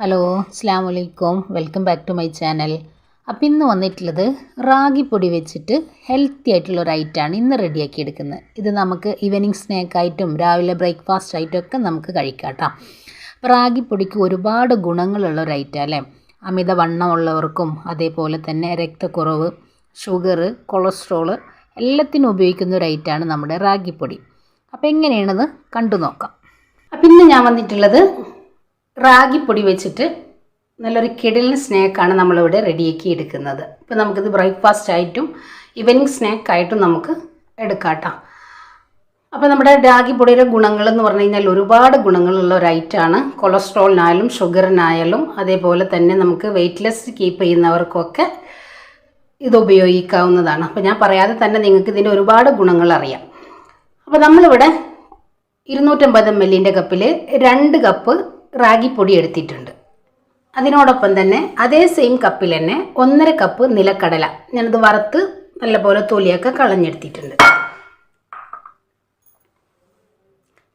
Hello അസ്സാം വലൈക്കും welcome back to my channel. അപ്പോൾ ഇന്ന് വന്നിട്ടുള്ളത് റാഗി പൊടി വെച്ചിട്ട് ഹെൽത്തി ആയിട്ടുള്ള ഒരു ഐറ്റമാണ് ഇന്ന് റെഡിയാക്കി എടുക്കുന്നത്. ഇത് നമുക്ക് ഈവനിങ് സ്നാക്കായിട്ടും രാവിലെ ബ്രേക്ക്ഫാസ്റ്റ് ആയിട്ടും ഒക്കെ നമുക്ക് കഴിക്കാം കേട്ടോ. അപ്പോൾ റാഗി പൊടിക്ക് ഒരുപാട് ഗുണങ്ങളുള്ള ഒരു ഐറ്റം അല്ലേ? അമിത വണ്ണമുള്ളവർക്കും അതേപോലെ തന്നെ രക്തക്കുറവ് ഷുഗർ കൊളസ്ട്രോൾ എല്ലാത്തിനും ഉപയോഗിക്കുന്ന ഒരു ഐറ്റമാണ് നമ്മുടെ റാഗിപ്പൊടി അപ്പോൾ എങ്ങനെയാണെന്ന് കണ്ടു നോക്കാം. അപ്പം ഇന്ന് ഞാൻ വന്നിട്ടുള്ളത് റാഗിപ്പൊടി വെച്ചിട്ട് നല്ലൊരു കിടലിന് സ്നാക്കാണ് നമ്മളിവിടെ റെഡിയാക്കി എടുക്കുന്നത്. ഇപ്പോൾ നമുക്കിത് ബ്രേക്ക്ഫാസ്റ്റ് ആയിട്ടും ഈവനിങ് സ്നാക്കായിട്ടും നമുക്ക് എടുക്കാം കേട്ടോ അപ്പോൾ നമ്മുടെ രാഗിപ്പൊടിയുടെ ഗുണങ്ങൾ എന്ന് പറഞ്ഞു കഴിഞ്ഞാൽ ഒരുപാട് ഗുണങ്ങളുള്ള ഒരു ഐറ്റമാണ്. കൊളസ്ട്രോളിനായാലും ഷുഗറിനായാലും അതേപോലെ തന്നെ നമുക്ക് വെയ്റ്റ്ലെസ് കീപ്പ് ചെയ്യുന്നവർക്കൊക്കെ ഇത് ഉപയോഗിക്കാവുന്നതാണ്. അപ്പോൾ ഞാൻ പറയാതെ തന്നെ നിങ്ങൾക്ക് ഇതിന്റെ ഒരുപാട് ഗുണങ്ങൾ അറിയാം. അപ്പോൾ നമ്മളിവിടെ ഇരുന്നൂറ്റമ്പത് എം എല്ലിന്റെ കപ്പിൽ രണ്ട് കപ്പ് റാഗിപ്പൊടി എടുത്തിട്ടുണ്ട്. അതിനോടൊപ്പം തന്നെ അതേ സെയിം കപ്പിൽ തന്നെ ഒന്നര കപ്പ് നിലക്കടല ഞാനത് വറുത്ത് നല്ലപോലെ തൊലിയൊക്കെ കളഞ്ഞെടുത്തിട്ടുണ്ട്.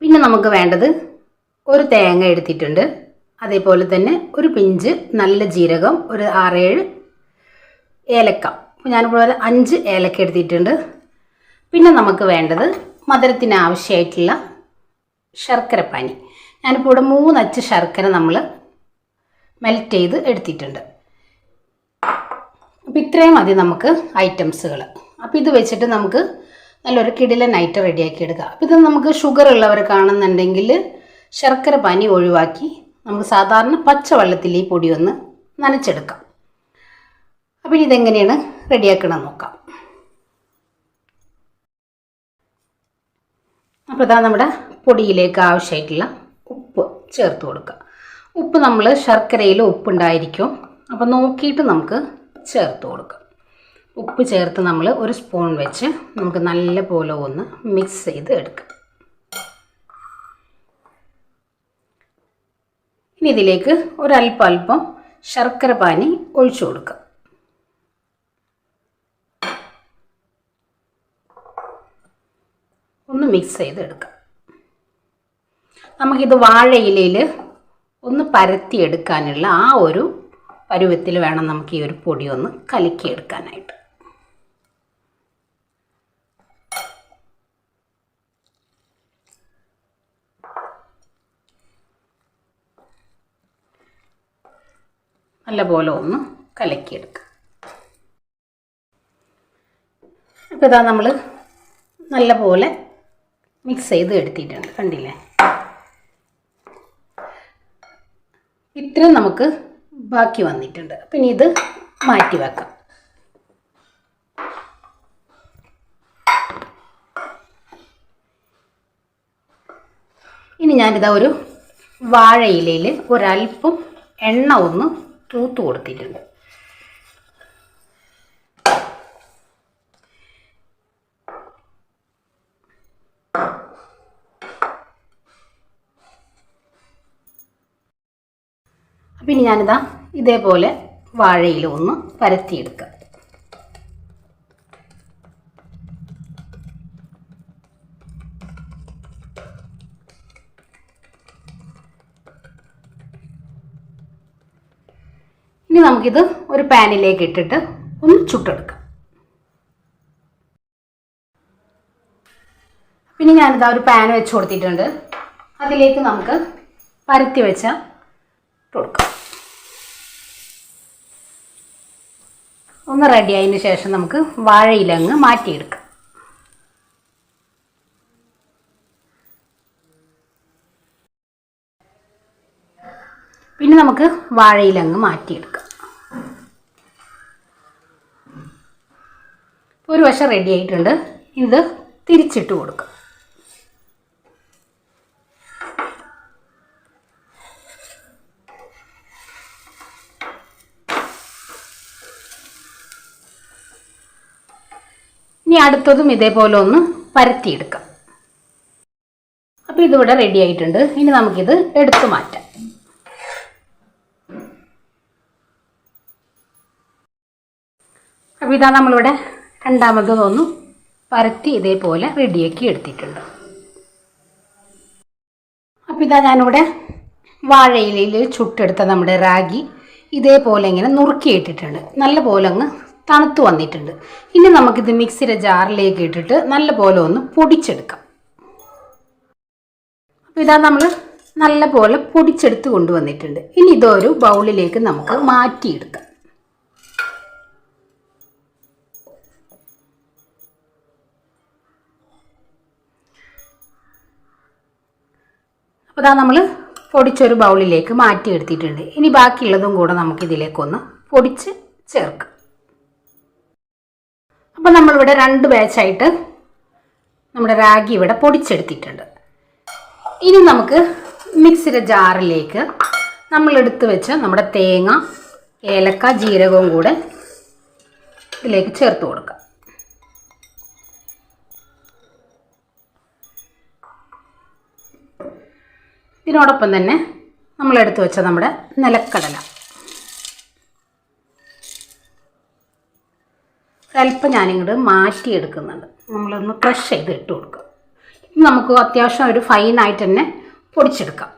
പിന്നെ നമുക്ക് വേണ്ടത് ഒരു തേങ്ങ എടുത്തിട്ടുണ്ട്. അതേപോലെ തന്നെ ഒരു പിഞ്ച് നല്ല ജീരകം ഒരു ആറേഴ് ഏലക്ക. ഞാനിപ്പോൾ ഒരു അഞ്ച് ഏലക്ക എടുത്തിട്ടുണ്ട്. പിന്നെ നമുക്ക് വേണ്ടത് മധുരത്തിന് ആവശ്യമായിട്ടുള്ള ശർക്കരപ്പാനി ഞാനിപ്പോൾ ഇവിടെ മൂന്നച്ച് ശർക്കര നമ്മൾ മെൽറ്റ് ചെയ്ത് എടുത്തിട്ടുണ്ട്. അപ്പോൾ ഇത്രയും മതി നമുക്ക് ഐറ്റംസുകൾ അപ്പോൾ ഇത് വെച്ചിട്ട് നമുക്ക് നല്ലൊരു കിടിലൻ ഐറ്റം റെഡിയാക്കി എടുക്കുക അപ്പോൾ ഇത് നമുക്ക് ഷുഗർ ഉള്ളവർ കാണുന്നുണ്ടെങ്കിൽ ശർക്കര പനി ഒഴിവാക്കി നമുക്ക് സാധാരണ പച്ചവെള്ളത്തിൽ ഈ പൊടി ഒന്ന് നനച്ചെടുക്കാം. അപ്പോൾ ഇതെങ്ങനെയാണ് റെഡിയാക്കണമെന്ന് നോക്കാം. അപ്പോൾ ഇതാ നമ്മുടെ പൊടിയിലേക്ക് ആവശ്യമായിട്ടുള്ള ഉപ്പ് ചേർത്ത് കൊടുക്കുക. ഉപ്പ് നമ്മൾ ശർക്കരയിൽ ഉപ്പുണ്ടായിരിക്കും. അപ്പോൾ നോക്കിയിട്ട് നമുക്ക് ചേർത്ത് കൊടുക്കാം. ഉപ്പ് ചേർത്ത് നമ്മൾ ഒരു സ്പൂൺ വെച്ച് നമുക്ക് നല്ല പോലെ ഒന്ന് മിക്സ് ചെയ്ത് എടുക്കാം. ഇനി ഇതിലേക്ക് ഒരല്പം അല്പം ശർക്കര പാനി ഒഴിച്ചു കൊടുക്കുക ഒന്ന് മിക്സ് ചെയ്ത് എടുക്കാം. നമുക്കിത് വാഴയിലയിൽ ഒന്ന് പരത്തിയെടുക്കാനുള്ള ആ ഒരു പരുവത്തിൽ വേണം നമുക്ക് ഈ ഒരു പൊടി ഒന്ന് കലക്കിയെടുക്കാനായിട്ട്. നല്ലപോലെ ഒന്ന് കലക്കിയെടുക്കുക അപ്പോൾ ഇതാ നമ്മൾ നല്ലപോലെ മിക്സ് ചെയ്ത് എടുത്തിട്ടുണ്ട്. കണ്ടില്ലേ? ഇത്രയും നമുക്ക് ബാക്കി വന്നിട്ടുണ്ട്. പിന്നെ ഇത് മാറ്റി വെക്കാം. ഇനി ഞാനിതാ ഒരു വാഴയിലയിൽ ഒരൽപ്പം എണ്ണ ഒന്ന് തൂത്ത് കൊടുത്തിട്ടുണ്ട്. അപ്പം ഇനി ഞാനിതാ ഇതേപോലെ വാഴയിൽ ഒന്ന് പരത്തിയെടുക്കുക ഇനി നമുക്കിത് ഒരു പാനിലേക്ക് ഇട്ടിട്ട് ഒന്ന് ചുട്ടെടുക്കാം. പിന്നെ ഞാനിതാ ഒരു പാൻ വെച്ച് കൊടുത്തിട്ടുണ്ട്. അതിലേക്ക് നമുക്ക് പരത്തി വെച്ച കൊടുക്കാം. ഒന്ന് റെഡി ആയതിന് ശേഷം നമുക്ക് വാഴയിലങ്ങ് മാറ്റിയെടുക്കാം. പിന്നെ നമുക്ക് വാഴയിലങ്ങ് മാറ്റിയെടുക്കാം. ഒരു വശം റെഡി ആയിട്ടുണ്ട്. ഇത് തിരിച്ചിട്ട് കൊടുക്കാം. ഇനി അടുത്തതും ഇതേപോലെ ഒന്ന് പരത്തിയെടുക്കാം. അപ്പോൾ ഇതിവിടെ റെഡി ആയിട്ടുണ്ട്. ഇനി നമുക്കിത് എടുത്തു മാറ്റാം. അപ്പോൾ ഇതാ നമ്മളിവിടെ രണ്ടാമത്തതൊന്നും പരത്തി ഇതേപോലെ റെഡിയാക്കി എടുത്തിട്ടുണ്ട്. അപ്പോൾ ഇതാ ഞാനിവിടെ വാഴയിലയിൽ ചുട്ടെടുത്ത നമ്മുടെ റാഗി ഇതേപോലെ ഇങ്ങനെ നുറുക്കിയിട്ടിട്ടുണ്ട്. നല്ല പോലെ അങ്ങ് തണുത്ത് വന്നിട്ടുണ്ട്. ഇനി നമുക്കിത് മിക്സിയുടെ ജാറിലേക്ക് ഇട്ടിട്ട് നല്ലപോലെ ഒന്ന് പൊടിച്ചെടുക്കാം. അപ്പോൾ ഇതാ നമ്മൾ നല്ലപോലെ പൊടിച്ചെടുത്ത് കൊണ്ടുവന്നിട്ടുണ്ട് ഇനി ഇതൊരു ബൗളിലേക്ക് നമുക്ക് മാറ്റിയെടുക്കാം. അപ്പോൾ ഇതാ നമ്മൾ പൊടിച്ചൊരു ബൗളിലേക്ക് മാറ്റി എടുത്തിട്ടുണ്ട് ഇനി ബാക്കിയുള്ളതും കൂടെ നമുക്കിതിലേക്കൊന്ന് പൊടിച്ച് ചേർക്കാം. അപ്പോൾ നമ്മളിവിടെ രണ്ട് ബാച്ചായിട്ട് നമ്മുടെ റാഗി ഇവിടെ പൊടിച്ചെടുത്തിട്ടുണ്ട്. ഇനി നമുക്ക് മിക്സിയുടെ ജാറിലേക്ക് നമ്മൾ വെച്ച് നമ്മുടെ തേങ്ങ ഏലക്ക ജീരകവും കൂടെ ഇതിലേക്ക് ചേർത്ത് കൊടുക്കാം. ഇതിനോടൊപ്പം തന്നെ നമ്മളെടുത്ത് വെച്ച നമ്മുടെ നിലക്കടല. ഒരല്പം ഞാനിങ്ങോട്ട് മാറ്റിയെടുക്കുന്നുണ്ട്. നമ്മളൊന്ന് ക്രഷ് ചെയ്ത് ഇട്ട് കൊടുക്കുക നമുക്ക് അത്യാവശ്യം ഒരു ഫൈനായിട്ട് തന്നെ പൊടിച്ചെടുക്കാം.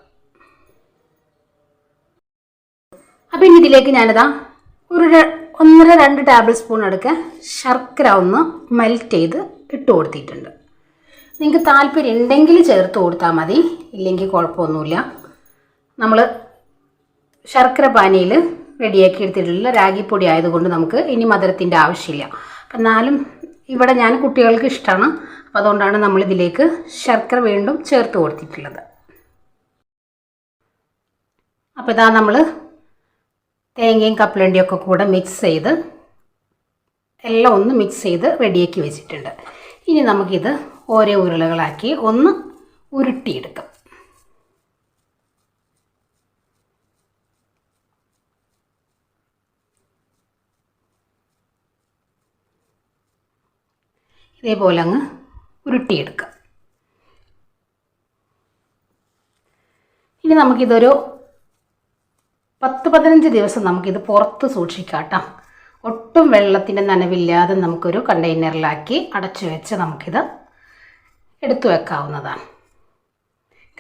അപ്പം ഇനി ഇതിലേക്ക് ഞാനിതാ ഒരു ഒന്നര രണ്ട് ടേബിൾ സ്പൂൺ എടുക്കുക ശർക്കര ഒന്ന് മെൽറ്റ് ചെയ്ത് ഇട്ട് കൊടുത്തിട്ടുണ്ട്. നിങ്ങൾക്ക് താല്പര്യം ഉണ്ടെങ്കിൽ ചേർത്ത് കൊടുത്താൽ മതി. ഇല്ലെങ്കിൽ കുഴപ്പമൊന്നുമില്ല. നമ്മൾ ശർക്കര പാനിയിൽ റെഡിയാക്കി എടുത്തിട്ടുള്ള രാഗിപ്പൊടി ആയതുകൊണ്ട് നമുക്ക് ഇനി മധുരത്തിന്റെ ആവശ്യമില്ല. എന്നാലും ഇവിടെ ഞാൻ കുട്ടികൾക്ക് ഇഷ്ടമാണ് അപ്പം അതുകൊണ്ടാണ് നമ്മളിതിലേക്ക് ശർക്കര വീണ്ടും ചേർത്ത് കൊടുത്തിട്ടുള്ളത്. അപ്പോൾ ഇതാ നമ്മൾ തേങ്ങയും കപ്പലണ്ടിയും ഒക്കെ കൂടെ മിക്സ് ചെയ്ത് എല്ലാം ഒന്ന് മിക്സ് ചെയ്ത് റെഡിയാക്കി വെച്ചിട്ടുണ്ട്. ഇനി നമുക്കിത് ഓരോ ഉരുളകളാക്കി ഒന്ന് ഉരുട്ടിയെടുക്കാം. ഇതേപോലെ അങ്ങ് ഉരുട്ടിയെടുക്കുക ഇനി നമുക്കിതൊരു പത്ത് പതിനഞ്ച് ദിവസം നമുക്കിത് പുറത്ത് സൂക്ഷിക്കാം കേട്ടോ. ഒട്ടും വെള്ളത്തിന്റെ നനവില്ലാതെ നമുക്കൊരു കണ്ടെയ്നറിലാക്കി അടച്ചു വെച്ച് നമുക്കിത് എടുത്തു വെക്കാവുന്നതാണ്.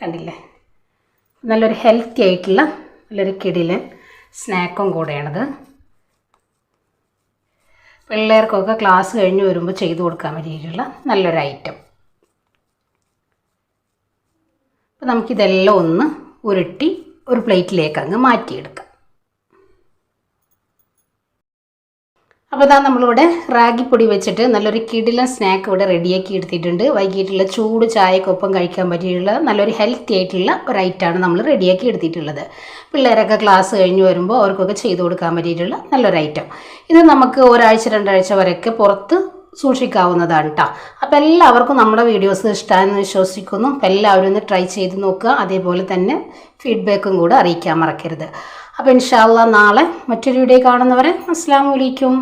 കണ്ടില്ലേ? നല്ലൊരു ഹെൽത്തി ആയിട്ടുള്ള നല്ലൊരു കിടിലൻ സ്നാക്കും കൂടെയാണിത്. പിള്ളേർക്കൊക്കെ ക്ലാസ് കഴിഞ്ഞ് വരുമ്പോൾ ചെയ്തു കൊടുക്കാൻ വേണ്ടിയിട്ടുള്ള നല്ലൊരു ഐറ്റം അപ്പോൾ നമുക്കിതെല്ലാം ഒന്ന് ഉരുട്ടി ഒരു പ്ലേറ്റിലേക്ക് അങ്ങ് മാറ്റിയെടുക്കാം. അപ്പോൾ ഇതാ നമ്മളിവിടെ റാഗിപ്പൊടി വെച്ചിട്ട് നല്ലൊരു കിടിലൻ സ്നാക്ക് ഇവിടെ റെഡിയാക്കി എടുത്തിട്ടുണ്ട്. വൈകിട്ടുള്ള ചൂട് ചായക്കൊപ്പം കഴിക്കാൻ പറ്റിയുള്ള നല്ലൊരു ഹെൽത്തി ആയിട്ടുള്ള ഒരു ഐറ്റമാണ് നമ്മൾ റെഡിയാക്കി എടുത്തിട്ടുള്ളത്. പിള്ളേരൊക്കെ ക്ലാസ് കഴിഞ്ഞ് വരുമ്പോൾ അവർക്കൊക്കെ ചെയ്തു കൊടുക്കാൻ പറ്റിയിട്ടുള്ള നല്ലൊരു ഐറ്റം ഇത് നമുക്ക് ഒരാഴ്ച രണ്ടാഴ്ച വരെയൊക്കെ പുറത്ത് സൂക്ഷിക്കാവുന്നതാണ് കേട്ടോ അപ്പോൾ എല്ലാവർക്കും നമ്മുടെ വീഡിയോസ് ഇഷ്ടമാണെന്ന് വിശ്വസിക്കുന്നു. അപ്പോൾ എല്ലാവരും ഒന്ന് ട്രൈ ചെയ്ത് നോക്കുക. അതേപോലെ തന്നെ ഫീഡ്ബാക്കും കൂടെ അറിയിക്കാൻ മറക്കരുത്. അപ്പോൾ ഇൻഷാല്ല നാളെ മറ്റൊരു വീഡിയോ കാണുന്നവരെ അസ്സാം വലൈക്കും